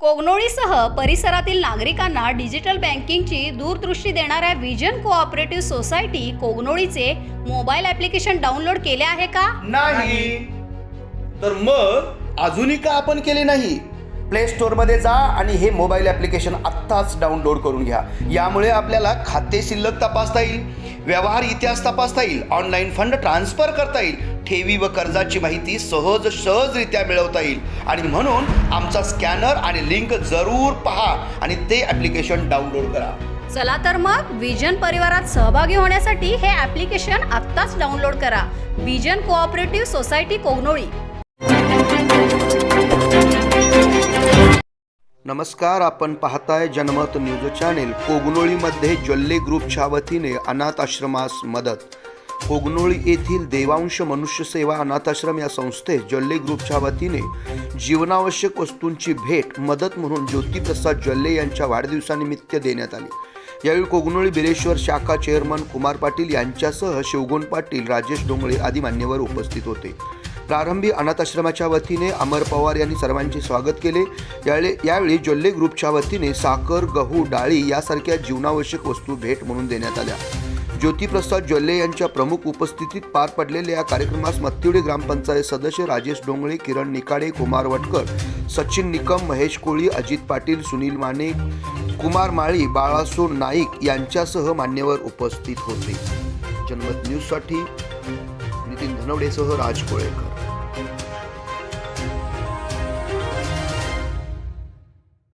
कोगनोळीसह परिसरातील नागरिकांना डिजिटल बँकिंगची दूरदृष्टी देणाऱ्या विजन कोऑपरेटिव्ह सोसायटी कोगनोळीचे मोबाईल ॲप्लिकेशन डाउनलोड केले आहे का? नाही. तर मग अजूनही का आपण केले नाही? प्ले स्टोअरमध्ये जा आणि हे मोबाईल ॲप्लिकेशन आत्ताच डाउनलोड करून घ्या. यामुळे आपल्याला खाते शिल्लक तपासता येईल व्यवहार इतिहास तपासता येईल ऑनलाईन फंड ट्रान्सफर करता येईल ठेवी व कर्जाची माहिती सहज सहजरित्या मिळवता येईल. आणि म्हणून आमचा स्कॅनर आणि लिंक जरूर पहा आणि ते ॲप्लिकेशन डाउनलोड करा. चला तर मग विजन परिवारात सहभागी होण्यासाठी हे ॲप्लिकेशन आत्ताच डाउनलोड करा. Vision cooperative society Kognoli. नमस्कार आपण पाहताय जनमत न्यूज चॅनेल. कोगनोळीमध्ये जल्ले ग्रुपच्या वतीने अनाथ आश्रमास मदत. कोगनोळी येथील देवांश मनुष्य सेवा अनाथाश्रम या संस्थेस जल्ले ग्रुपच्या वतीने जीवनावश्यक वस्तूंची भेट मदत म्हणून ज्योतिप्रसाद जल्ले यांच्या वाढदिवसानिमित्त देण्यात आली. यावेळी कोगनोळी बिरेश्वर शाखा चेअरमन कुमार पाटील यांच्यासह शिवगोन पाटील राजेश डोंगळे आदी मान्यवर उपस्थित होते. प्रारंभी अनाथाश्रमाच्या वतीने अमर पवार यांनी सर्वांचे स्वागत केले. यावेळी यावेळी जोल्ले ग्रुपच्या वतीने साखर गहू डाळी यासारख्या जीवनावश्यक वस्तू भेट म्हणून देण्यात आल्या. ज्योतिप्रसाद जोल्ले यांच्या प्रमुख उपस्थितीत पार पडलेल्या या कार्यक्रमास मत्तिवडे ग्रामपंचायत सदस्य राजेश डोंगळे किरण निकाडे कुमार वटकर सचिन निकम महेश कोळी अजित पाटील सुनील माने कुमार माळी बाळासो नाईक यांच्यासह मान्यवर उपस्थित होते. जनमत न्यूजसाठी नितीन धनवडेसह राज कोळेकर.